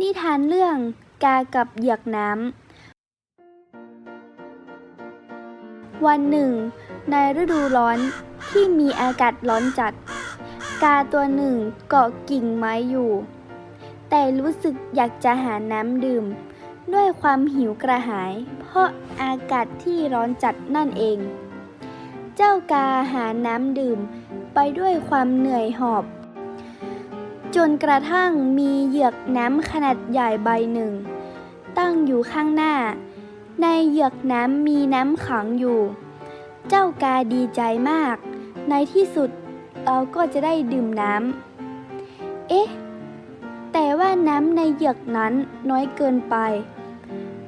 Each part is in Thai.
นิทานเรื่องกากับเหยือกน้ำ วันหนึ่ง ในฤดูร้อนที่มีอากาศร้อนจัด กาตัวหนึ่งเกาะกิ่งไม้อยู่ แต่รู้สึกอยากจะหาน้ำดื่ม ด้วยความหิวกระหาย เพราะอากาศที่ร้อนจัดนั่นเอง เจ้ากาหาน้ำดื่มไปด้วยความเหนื่อยหอบ จนกระทั่งมีเหยือกน้ำขนาดใหญ่ใบหนึ่ง ตั้งอยู่ข้างหน้า ในเหยือกน้ำมีน้ำขังอยู่ เจ้ากาดีใจมาก ในที่สุดเราก็จะได้ดื่มน้ำเอ๊ะ แต่ว่าน้ำในเหยือกนั้นน้อยเกินไป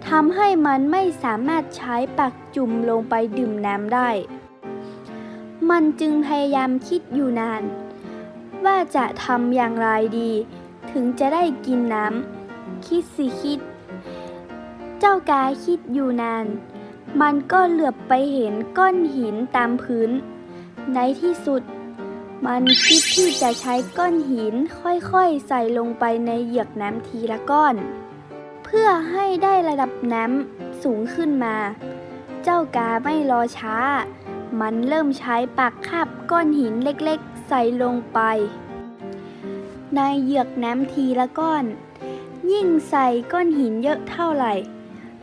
ทำให้มันไม่สามารถใช้ปากจุ่มลงไปดื่มน้ำได้ มันจึงพยายามคิดอยู่นาน ว่าจะทำอย่างไรดี ถึงจะได้กินน้ำคิดสิคิด เจ้ากาคิดอยู่นาน มันก็เหลือบไปเห็นก้อนหินตามพื้น ในที่สุด มันคิดที่จะใช้ก้อนหินค่อยๆ ใส่ลงไปในเหยือกน้ำทีละก้อน เพื่อให้ได้ระดับน้ำสูงขึ้นมา เจ้ากาไม่รอช้า มันเริ่มใช้ปากคาบก้อนหินเล็กๆ ใส่ลงไป ในเหยือกน้ำทีละก้อน ยิ่งใส่ก้อนหินเยอะเท่าไหร่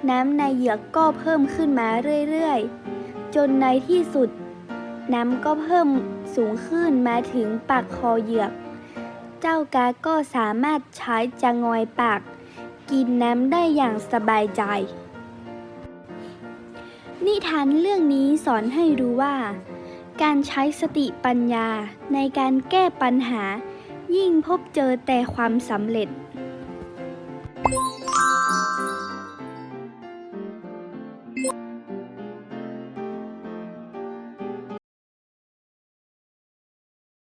น้ำในเหยือกก็เพิ่มขึ้นมาเรื่อยๆ จนในที่สุด น้ำก็เพิ่มสูงขึ้นมาถึงปากคอเหยือก เจ้ากาก็สามารถใช้จะงอยปาก กินน้ำได้อย่างสบายใจ นิทานเรื่องนี้สอนให้รู้ว่า การใช้สติปัญญาในการแก้ปัญหา ยิ่งพบเจอแต่ความสำเร็จ